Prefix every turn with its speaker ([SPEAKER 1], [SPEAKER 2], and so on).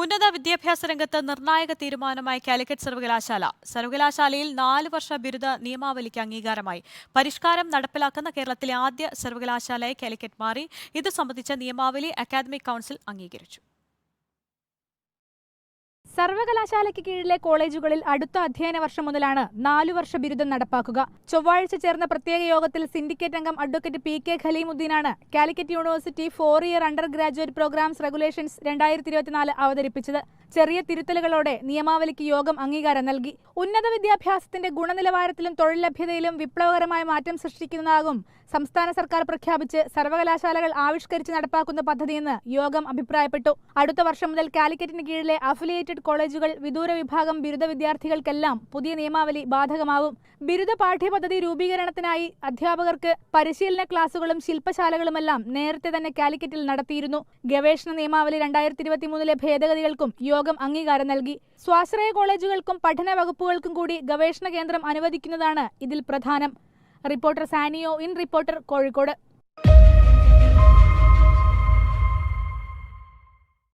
[SPEAKER 1] ഉന്നത വിദ്യാഭ്യാസ രംഗത്ത് നിർണായക തീരുമാനമായി കാലിക്കറ്റ് സർവകലാശാല. സർവകലാശാലയിൽ നാല് വർഷ ബിരുദ നിയമാവലിക്ക് അംഗീകാരമായി. പരിഷ്കാരം നടപ്പിലാക്കുന്ന കേരളത്തിലെ ആദ്യ സർവകലാശാലയായി കാലിക്കറ്റ് മാറി. ഇത് സംബന്ധിച്ച നിയമാവലി അക്കാദമിക് കൗൺസിൽ അംഗീകരിച്ചു.
[SPEAKER 2] സർവകലാശാലയ്ക്ക് കീഴിലെ കോളേജുകളിൽ അടുത്ത അധ്യയന വർഷം മുതലാണ് നാലു വർഷ ബിരുദം നടപ്പാക്കുക. ചൊവ്വാഴ്ച ചേർന്ന പ്രത്യേക യോഗത്തിൽ സിൻഡിക്കേറ്റ് അംഗം advocate P K ഖലീമുദ്ദീനാണ് Calicut university four year undergraduate programmes regulations രണ്ടായിരത്തി ഇരുപത്തിനാല് അവതരിപ്പിച്ചത്. ചെറിയ തിരുത്തലുകളോടെ നിയമാവലിക്ക് യോഗം അംഗീകാരം നൽകി. ഉന്നത വിദ്യാഭ്യാസത്തിന്റെ ഗുണനിലവാരത്തിലും തൊഴിൽ ലഭ്യതയിലും വിപ്ലവകരമായ മാറ്റം സൃഷ്ടിക്കുന്നതാകും സംസ്ഥാന സർക്കാർ പ്രഖ്യാപിച്ച് സർവകലാശാലകൾ ആവിഷ്കരിച്ച് നടപ്പാക്കുന്ന പദ്ധതിയെന്ന് യോഗം അഭിപ്രായപ്പെട്ടു. അടുത്ത വർഷം മുതൽ കാലിക്കറ്റിന് കീഴിലെ അഫിലിയേറ്റഡ് കോളേജുകൾ വിദൂര വിഭാഗം ബിരുദ വിദ്യാർത്ഥികൾക്കെല്ലാം പുതിയ നിയമാവലി ബാധകമാവും. ബിരുദ പാഠ്യപദ്ധതി രൂപീകരണത്തിനായി അധ്യാപകർക്ക് പരിശീലന ക്ലാസുകളും ശില്പശാലകളുമെല്ലാം നേരത്തെ തന്നെ കാലിക്കറ്റിൽ നടത്തിയിരുന്നു. ഗവേഷണ നിയമാവലി രണ്ടായിരത്തി ഇരുപത്തിമൂന്നിലെ ഭേദഗതികൾക്കും യോഗം അംഗീകാരം നൽകി. സ്വാശ്രയ കോളേജുകൾക്കും പഠന വകുപ്പുകൾക്കും കൂടി ഗവേഷണ കേന്ദ്രം അനുവദിക്കുന്നതാണ് ഇതിൽ പ്രധാനം. Reporter Saniyo in reporter Kozhikode.